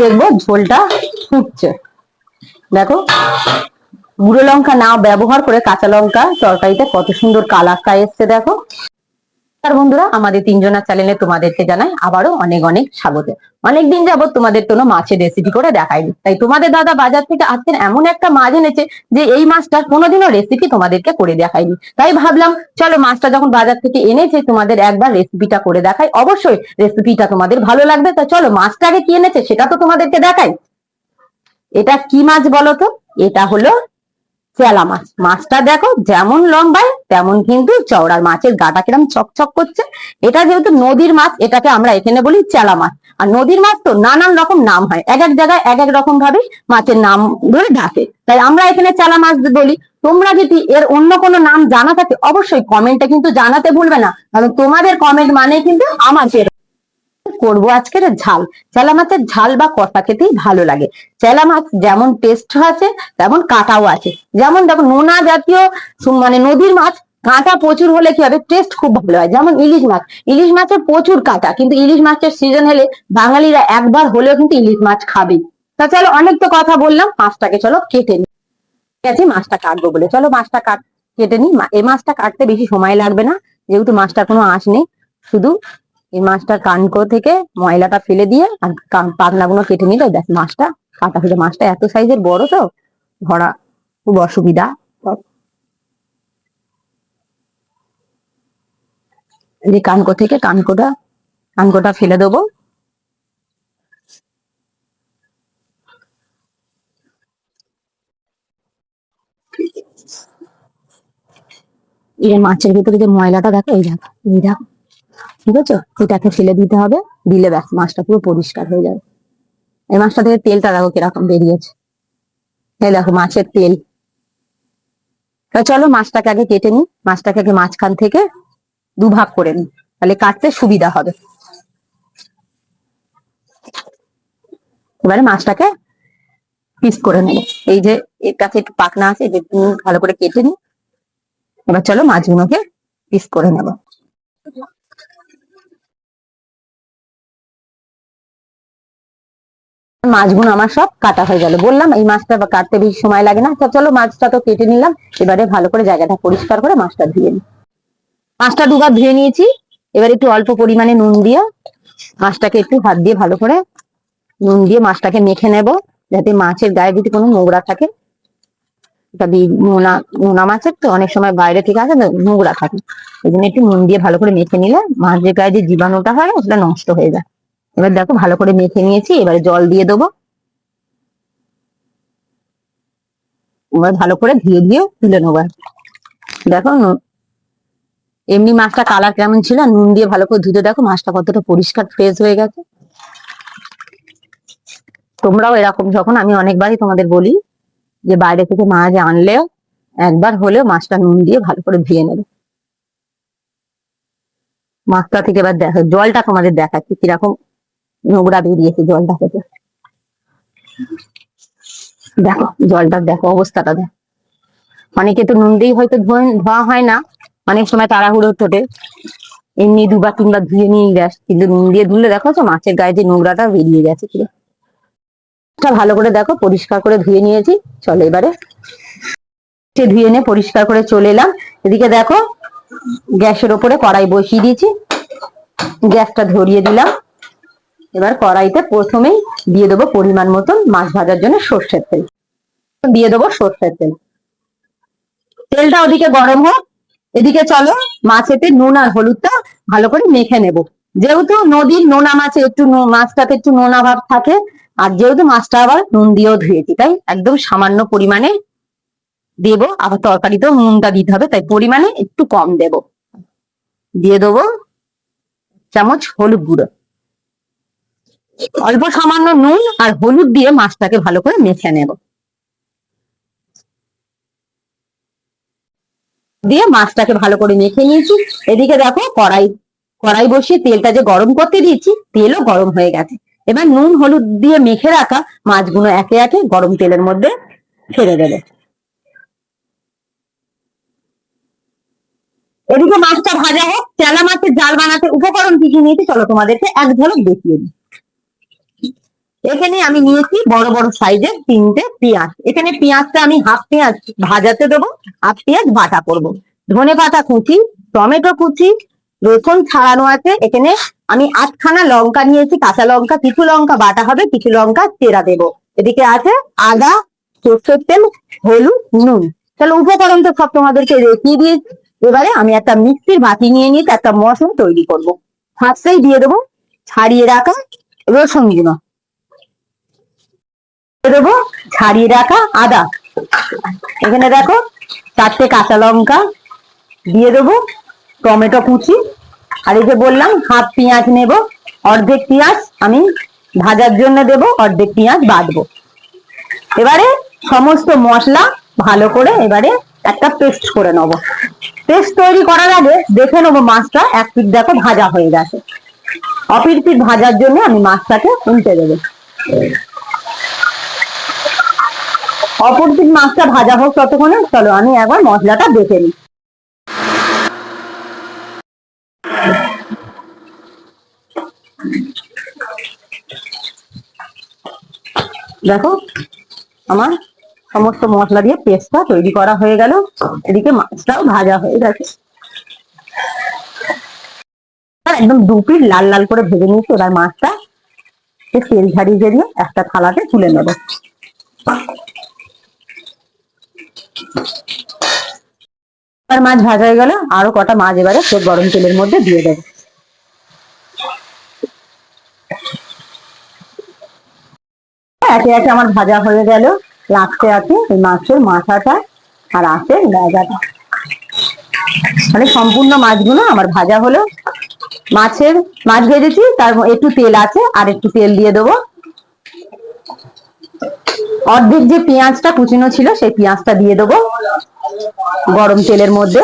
দেখব, ঝোলটা ফুটছে। দেখো, গুঁড়ো লঙ্কা না ব্যবহার করে কাঁচা লঙ্কা তরকারিতে কত সুন্দর কালারটা এসছে, দেখো। আর বন্ধুরা, আমাদের তিনজনের চ্যানেলে তোমাদেরকে জানাই আবারও অনেক অনেক স্বাগত। অনেকদিন যাবত তোমাদের কোনো মাছের রেসিপি করে দেখাইনি। তাই তোমাদের দাদা বাজার থেকে আজকে এমন একটা মাছ এনেছে যে এই মাছটা কোনোদিনও রেসিপি তোমাদেরকে করে দেখাইনি। তাই ভাবলাম, চলো মাছটা যখন বাজার থেকে এনেছে, তোমাদের একবার রেসিপিটা করে দেখাই। অবশ্যই রেসিপিটা তোমাদের ভালো লাগবে। তা চলো মাছটা আগে কি এনেছে সেটা তো তোমাদেরকে দেখাই। এটা কি মাছ বলো তো? এটা হলো চেলা মাছ। মাছটা দেখো, যেমন লম্বায়, তেমন কিন্তু চওড়ার মাছের গাটা কিরম চকচক করছে। এটা যেহেতু নদীর মাছ, এটাকে আমরা এখানে বলি চেলা মাছ। আর নদীর মাছ তো নানান রকম নাম হয়। এক এক জায়গায় এক এক রকম ভাবে মাছের নাম ধরে ডাকে। তাই আমরা এখানে চেলা মাছ বলি। তোমরা যদি এর অন্য কোনো নাম জানা থাকে, অবশ্যই কমেন্টে কিন্তু জানাতে ভুলবে না। কারণ তোমাদের কমেন্ট মানে কিন্তু আমাদের। করব আজকের ঝাল। চেলা মাছের ঝাল বা কষা খেতেই ভালো লাগে। চেলা মাছ যেমন টেস্ট আছে, তেমন কাঁটাও আছে। যেমন দেখো নোনা জাতীয় মানে নদীর মাছ, কাঁটা প্রচুর হলে কি হবে? টেস্ট খুব ভালো হয়। যেমন ইলিশ মাছ। ইলিশ মাছের প্রচুর কাঁটা, কিন্তু ইলিশ মাছের সিজন হলে বাঙালিরা একবার হলেও কিন্তু ইলিশ মাছ খাবে তা চলো অনেক তো কথা বললাম, মাছটাকে চলো কেটে নি। ঠিক আছে, মাছটা কাটবো বলে। চলো মাছটা কাট কেটে নি। এই মাছটা কাটতে বেশি সময় লাগবে না। যেহেতু মাছটার কোনো আঁশ নেই। শুধু এই মাছটার কানকো থেকে ময়লাটা ফেলে দিয়ে আর পাতনা গুলো কেটে নিলে দেখ মাছটা, কাটা ফেলে মাছটা এত সাইজের বড় তো, ধরা খুব অসুবিধা। যে কানকো থেকে কানকোটা কানকোটা ফেলে দেবো। এই মাছের ভিতরে যে ময়লাটা দেখো, এই দেখো এই দেখো। ঠিক আছে? এটাকে ফেলে দিতে হবে। দিলে ব্যাস, মাছটা পুরো পরিষ্কার হয়ে যাবে। এই মাছটা থেকে তেলটা দেখো কীরকম বেরিয়েছে। এই দেখো মাছের তেল। চলো মাছটাকে আগে কেটে নি মাছটাকে আগে মাঝখান থেকে দুভাগ করে নি তাহলে কাটতে সুবিধা হবে। এবারে মাছটাকে পিস করে নেব। এই যে এর কাছে একটু পাকনা আছে ভালো করে কেটে নি এবার চলো মাছগুলোকে পিস করে নেব। মাছগুলো আমার সব কাটা হয়ে গেল। বললাম, এই মাছটা কাটতে বেশি সময় লাগে না। তো চলো মাছটা তো কেটে নিলাম। এবারে ভালো করে জায়গাটা পরিষ্কার করে মাছটা ধুয়ে নিই মাছটা দুবার ধুয়ে নিয়েছি। এবার একটু অল্প পরিমাণে নুন দিয়ে মাছটাকে একটু হাত দিয়ে ভালো করে নুন দিয়ে মাছটাকে মেখে নেব, যাতে মাছের গায়ে যদি কোনো নোংরা থাকে। এটা বি- নোনা নোনা মাছের তো অনেক সময় বাইরে থেকে আসে নোংরা থাকে। ওই জন্য একটু নুন দিয়ে ভালো করে মেখে নিলে মাছের গায়ে যে জীবাণুটা হয় ওটা নষ্ট হয়ে যায়। এবার দেখো ভালো করে মেখে নিয়েছি, এবারে জল দিয়ে দেবো। এবার ভালো করে ধুয়ে ধুয়ে তুলে নেব। দেখো, এমনি মাছটা কালার কেমন ছিল? নুন দিয়ে ভালো করে ধুতে দেখো, মাছটা কতটা পরিষ্কার ফ্রেশ হয়ে গেছে। তোমরাও এরকম যখন, আমি অনেকবারই তোমাদের বলি যে বাইরে থেকে মাছ আনলেও একবার হলেও মাছটা নুন দিয়ে ভালো করে ধুয়ে নেবে। মাছটা থেকে এবার দেখো, জলটা তোমাদের দেখাচ্ছি কীরকম নোংরা বেরিয়েছে জলটা থেকে। দেখো, জলটা দেখো, অবস্থাটা দেখো। অনেকে তো নুন দিয়েই হয়তো ধোয়- হয় না। অনেক সময় তাড়াহুড়ো টোটে এমনি দুবার তিনবার ধুয়ে নিয়ে গেছে কিন্তু নুন দিয়ে ধুলে দেখো তো, মাছের গায়ে যে নোংরাটা বেরিয়ে গেছে এটা ভালো করে দেখো, পরিষ্কার করে ধুয়ে নিয়েছি। চলো এবারে। সে ধুয়ে নিয়ে পরিষ্কার করে চলে এলাম। এদিকে দেখো, গ্যাসের ওপরে কড়াই বসিয়ে দিয়েছি। গ্যাসটা ধরিয়ে দিলাম। এবার কড়াইতে প্রথমেই দিয়ে দেবো পরিমাণ মতন মাছ ভাজার জন্য সর্ষের তেল। দিয়ে দেবো সর্ষের তেল। তেলটা ওদিকে গরম হোক, এদিকে চলো মাছেতে নুন আর হলুদটা ভালো করে মেখে নেব। যেহেতু নদীর নোনা মাছে একটু মাছটাতে একটু নোনা ভাব থাকে, আর যেহেতু মাছটা আবার নুন দিয়েও ধুয়েছি, তাই একদম সামান্য পরিমাণে দেবো। আবার তরকারিতেও নুনটা দিতে হবে, তাই পরিমাণে একটু কম দেব। দিয়ে দেবো চামচ হলুদ গুঁড়ো। অল্প সামান্য নুন আর হলুদ দিয়ে মাছটাকে ভালো করে মেখে নেব। দিয়ে মাছটাকে ভালো করে মেখে নিয়েছি। এদিকে দেখো কড়াই কড়াই বসিয়ে তেলটা যে গরম করতে দিয়েছি, তেলও গরম হয়ে গেছে। এবার নুন, হলুদ দিয়ে মেখে রাখা মাছগুলো একে একে গরম তেলের মধ্যে ছেড়ে দেবে। এদিকে মাছটা ভাজা হোক চেলা মাছের জাল বানাতে উপকরণ কি কি নিয়েছি, চলো তোমাদেরকে এক ঝলক দেখিয়ে দিই। এখানে আমি নিয়েছি বড় বড় সাইজের তিনটে পেঁয়াজ। এখানে পেঁয়াজটা আমি হাফ পেঁয়াজ ভাজাতে দেবো হাফ পেঁয়াজ বাটা করব। ধনে পাতা কুচি, টমেটো কুচি, রসুন ছাড়ানো আছে। এখানে আমি আটখানা লঙ্কা নিয়েছি, কাঁচা লঙ্কা, কিছু লঙ্কা বাটা হবে, কিছু লঙ্কা চেরা দেবো। এদিকে আছে আদা, সর্ষের তেল, হলুদ, নুন। তাহলে উপকরণ তো সব তোমাদেরকে রেখে দিয়ে এবারে আমি একটা মিক্সির বাটি নিয়ে নিয়ে একটা মশলা তৈরি করব। ফার্স্টেই দিয়ে দেবো ছাড়িয়ে রাখা রসুন গুঁড়ো। দেবো, ছাড়িয়ে রাখা আদা। এখানে দেখো, চারটে কাঁচা লঙ্কা দিয়ে দেবো, টমেটো কুচি। আর এই যে বললাম, হাফ পেঁয়াজ নেব, অর্ধেক পেঁয়াজ আমি ভাজার জন্য দেব, অর্ধেক পেঁয়াজ বাটবো। এবারে সমস্ত মশলা ভালো করে এবারে একটা পেস্ট করে নেব। পেস্ট তৈরি করার আগে দেখে নেব মাছটা, এক পিঠ দেখো ভাজা হয়ে গেছে। অপির পিঠ ভাজার জন্য আমি মাছটাকে উল্টে দেবো। অপর পিঠ মাছটা ভাজা হোক ততক্ষণে, চলো আমি একবার মশলাটা দেখে নিই। দেখো, আমার সমস্ত মশলা দিয়ে পেস্টটা তৈরি করা হয়ে গেল। এদিকে মাছটাও ভাজা হয়ে গেছে। আর একদম দু পিঠ লাল লাল করে ভেজে নিয়েছি, এবার মাছটা তেল ঝাড়িয়ে ঝাড়িয়ে একটা থালাতে তুলে নেব। মাছ ভাজা হয়ে গেল আরও কটা মাছ এবারে সে গরম তেলের মধ্যে দিয়ে দেবো। একে একে আমার ভাজা হয়ে গেল। লাস্টে আছে এই মাছের মাথাটা আর আছে লেজাটা মানে সম্পূর্ণ মাছগুলো আমার ভাজা হলো। মাছের মাছ ভেজেছি, তার একটু তেল আছে, আর একটু তেল দিয়ে দেবো। অর্ধেক যে পেঁয়াজটা কুচিনো ছিল, সেই পেঁয়াজটা দিয়ে দেবো গরম তেলের মধ্যে।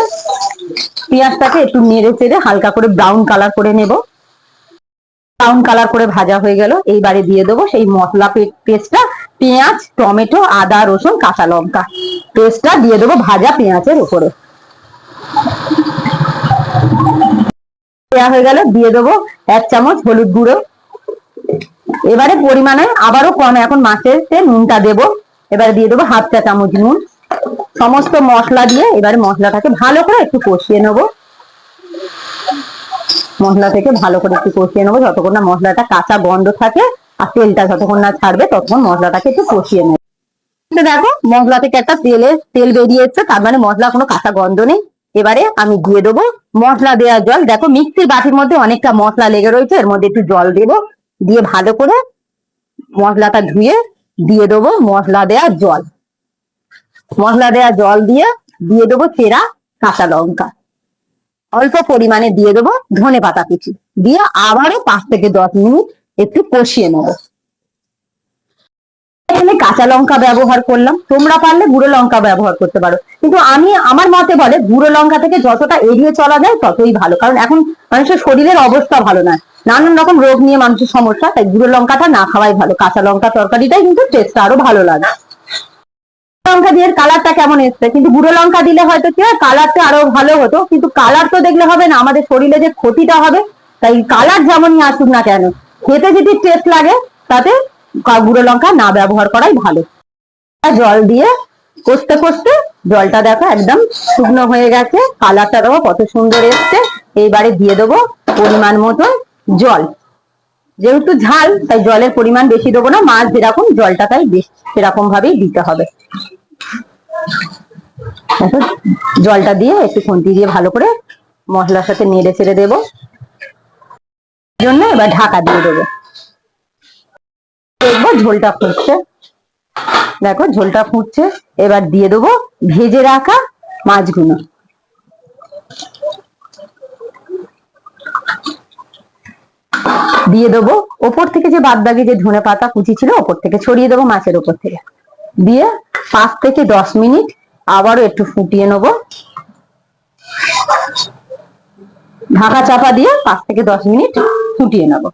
পেঁয়াজটাকে একটু নেড়ে চেড়ে হালকা করে ব্রাউন কালার করে নেব। ব্রাউন কালার করে ভাজা হয়ে গেল। এইবারে দিয়ে দেবো সেই মশলা পেস্টটা, পেঁয়াজ, টমেটো, আদা, রসুন, কাঁচা লঙ্কা। পেস্টটা দিয়ে দেবো ভাজা পেঁয়াজের উপরে। দেওয়া হয়ে গেল। দিয়ে দেবো এক চামচ হলুদ গুঁড়ো। এবারে পরিমাণে আবারও কম, এখন মাছের নুনটা দেবো। এবারে দিয়ে দেবো হাফ চা চামচ নুন। সমস্ত মশলা দিয়ে এবারে মশলাটাকে ভালো করে একটু কষিয়ে নেব। মশলা থেকে ভালো করে একটু কষিয়ে নেব, যতক্ষণ না মশলাটা কাঁচা গন্ধ থাকে আর তেলটা যতক্ষণ না ছাড়বে, ততক্ষণ মশলাটাকে একটু কষিয়ে নেব। দেখো, মশলা থেকে একটা তেলে, তেল বেরিয়ে এসছে তার মানে মশলা কোনো কাঁচা গন্ধ নেই। এবারে আমি দিয়ে দেবো মশলা দেওয়ার জল। দেখো মিক্সির বাটির মধ্যে অনেকটা মশলা লেগে রয়েছে, এর মধ্যে একটু জল দেবো। দিয়ে ভালো করে মশলাটা ধুয়ে দিয়ে দেবো মশলা দেওয়া জল। মশলা দেওয়া জল দিয়ে দিয়ে দেবো চেরা, কাঁচা লঙ্কা। অল্প পরিমাণে দিয়ে দেবো ধনে পাতা কুচি। দিয়ে আবারও পাঁচ থেকে দশ মিনিট একটু কষিয়ে নেব। এখানে কাঁচা লঙ্কা ব্যবহার করলাম। তোমরা পারলে গুঁড়ো লঙ্কা ব্যবহার করতে পারো। কিন্তু আমি, আমার মতে বলে গুঁড়ো লঙ্কা থেকে যতটা এড়িয়ে চলা যায় ততই ভালো। কারণ এখন মানুষের শরীরের অবস্থা ভালো নয়। নানান রকম রোগ নিয়ে মানুষের সমস্যা, তাই গুঁড়ো লঙ্কাটা না খাওয়াই ভালো। কাঁচা লঙ্কা তরকারিটাই কিন্তু টেস্টটা আরও ভালো লাগে। লঙ্কা দিয়ে কালারটা কেমন এসছে? কিন্তু গুঁড়ো লঙ্কা দিলে হয়তো কি হয় কালারটা আরও ভালো হতো, কিন্তু কালার তো দেখলে হবে না, আমাদের শরীরে যে ক্ষতিটা হবে, তাই কালার যেমনই আসুক না কেন, খেতে যদি টেস্ট লাগে, তাতে গুঁড়ো লঙ্কা না ব্যবহার করাই ভালো। জল দিয়ে কষতে কষতে জলটা দেখো একদম শুকনো হয়ে গেছে কালারটা দেখো কত সুন্দর এসছে। এইবারে দিয়ে দেবো পরিমাণ মতন জল। যেহেতু ঝাল, তাই জলের পরিমাণ বেশি দেবো না। মাছ যেরকম, জলটা তাই বেশি সেরকম ভাবেই দিতে হবে। জলটা দিয়ে একটু খুন্তি দিয়ে ভালো করে মশলার সাথে নেড়ে ছেড়ে দেবো। জন্য এবার ঢাকা দিয়ে দেবো। দেখব ঝোলটা ফুটছে। দেখো ঝোলটা ফুটছে। এবার দিয়ে দেবো ভেজে রাখা মাছগুলো। দিয়ে দেবো। ওপর থেকে যে বাদ বাকি যে ধনে পাতা কুচি ছিল, ওপর থেকে ছড়িয়ে দেবো মাছের ওপর থেকে। দিয়ে পাঁচ থেকে দশ মিনিট আবারও একটু ফুটিয়ে নেব। ঢাকা চাপা দিয়ে পাঁচ থেকে দশ মিনিট ফুটিয়ে নেব।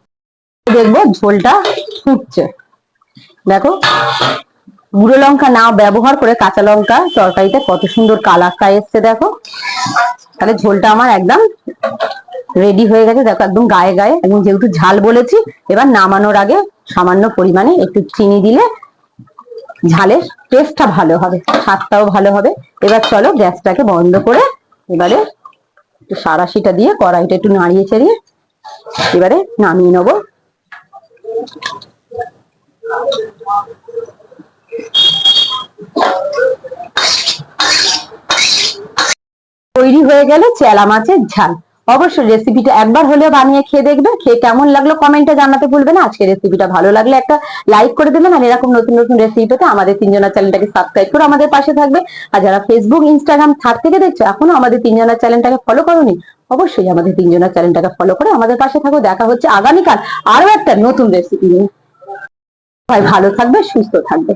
দেখব ঝোলটা ফুটছে। দেখো, গুঁড়ো লঙ্কা না ব্যবহার করে কাঁচা লঙ্কা তরকারিতে কত সুন্দর কালারটা এসছে, দেখো। তাহলে ঝোলটা আমার একদম রেডি হয়ে গেছে। দেখো একদম গায়ে গায়ে। এবং যেহেতু ঝাল বলেছি, এবার নামানোর আগে সামান্য পরিমাণে একটু চিনি দিলে ঝালের টেস্টটা ভালো হবে, স্বাদটাও ভালো হবে। এবার চলো গ্যাসটাকে বন্ধ করে এবারে একটু সারাশিটা দিয়ে কড়াইটা একটু নাড়িয়ে চাড়িয়ে এবারে নামিয়ে নেব। তৈরি হয়ে গেল চেলা মাছের ঝাল। অবশ্যই রেসিপিটা একবার হলেও বানিয়ে খেয়ে দেখবে। খেয়ে কেমন লাগল কমেন্টে জানাতে ভুলবে না। আজকে রেসিপিটা ভালো লাগলে একটা লাইক করে দেবেন আর এরকম নতুন নতুন রেসিপি পেতে আমাদের তিনজনের চ্যানেলটাকে সাবস্ক্রাইব করে আমাদের পাশে থাকবে। আর যারা ফেসবুক ইনস্টাগ্রাম থাক থেকে দেখছ, এখনও আমাদের তিনজনের চ্যানেলটাকে ফলো করোনি, অবশ্যই আমাদের তিনজনের চ্যানেলটাকে ফলো করে আমাদের পাশে থাকো। দেখা হচ্ছে আগামীকাল আরও একটা নতুন রেসিপি নিয়ে। ভালো থাকবে, সুস্থ থাকবে।